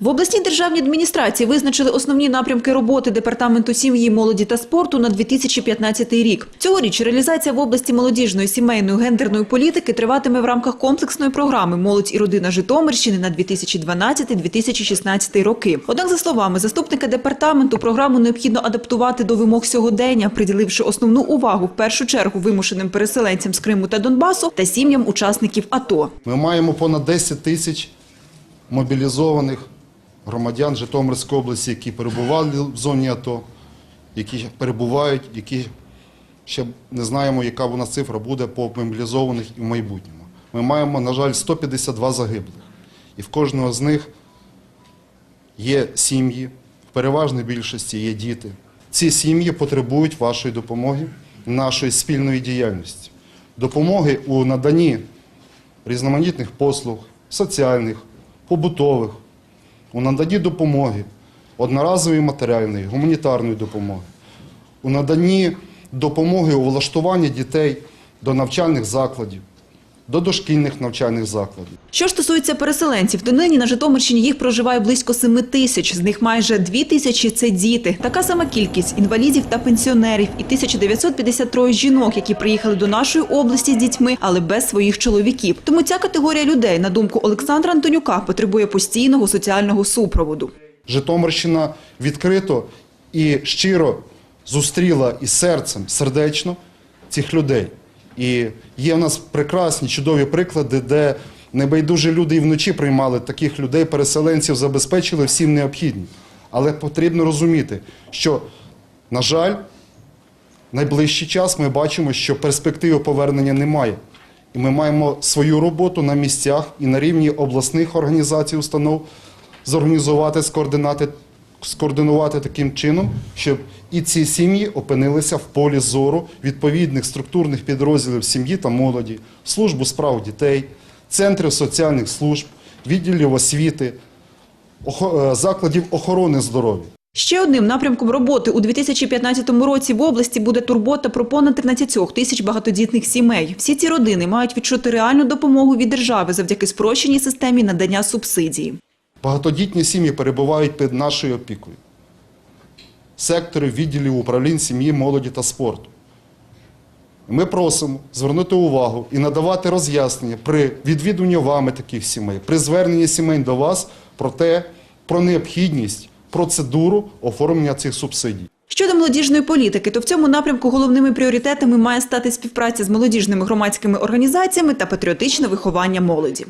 В обласній державній адміністрації визначили основні напрямки роботи Департаменту сім'ї, молоді та спорту на 2015 рік. Цьогоріч реалізація в області молодіжної, сімейної, гендерної політики триватиме в рамках комплексної програми «Молодь і родина Житомирщини» на 2012-2016 роки. Однак, за словами заступника департаменту, програму необхідно адаптувати до вимог сьогодення, приділивши основну увагу в першу чергу вимушеним переселенцям з Криму та Донбасу та сім'ям учасників АТО. Ми маємо понад 10 тисяч мобілізованих громадян Житомирської області, які перебували в зоні АТО, які перебувають, які ще не знаємо, яка нас цифра буде по мобілізованих і в майбутньому. Ми маємо, на жаль, 152 загиблих. І в кожного з них є сім'ї, в переважній більшості є діти. Ці сім'ї потребують вашої допомоги, нашої спільної діяльності, допомоги у наданні різноманітних послуг, соціальних, побутових, у наданні допомоги, одноразової матеріальної, гуманітарної допомоги, у наданні допомоги у влаштуванні дітей до навчальних закладів, до дошкільних навчальних закладів. Що ж стосується переселенців, то нині на Житомирщині їх проживає близько 7 тисяч, з них майже 2 тисячі – це діти. Така сама кількість інвалідів та пенсіонерів і 1953 жінок, які приїхали до нашої області з дітьми, але без своїх чоловіків. Тому ця категорія людей, на думку Олександра Антонюка, потребує постійного соціального супроводу. Житомирщина відкрито і щиро зустріла із серцем, сердечно цих людей. І є в нас прекрасні, чудові приклади, де небайдужі люди і вночі приймали таких людей, переселенців, забезпечили всім необхідним. Але потрібно розуміти, що, на жаль, найближчий час ми бачимо, що перспективи повернення немає. І ми маємо свою роботу на місцях і на рівні обласних організацій, установ зорганізувати, скоординати, скоординувати таким чином, щоб і ці сім'ї опинилися в полі зору відповідних структурних підрозділів сім'ї та молоді, службу справ дітей, центрів соціальних служб, відділів освіти, е, закладів охорони здоров'я. Ще одним напрямком роботи у 2015 році в області буде турбота про понад 13 тисяч багатодітних сімей. Всі ці родини мають відчути реальну допомогу від держави завдяки спрощеній системі надання субсидії. Багатодітні сім'ї перебувають під нашою опікою. Секторів відділів управлінь сім'ї, молоді та спорту. Ми просимо звернути увагу і надавати роз'яснення при відвідуванні вами таких сімей, при зверненні сімей до вас про те, про необхідність, процедуру оформлення цих субсидій. Щодо молодіжної політики, то в цьому напрямку головними пріоритетами має стати співпраця з молодіжними громадськими організаціями та патріотичне виховання молоді.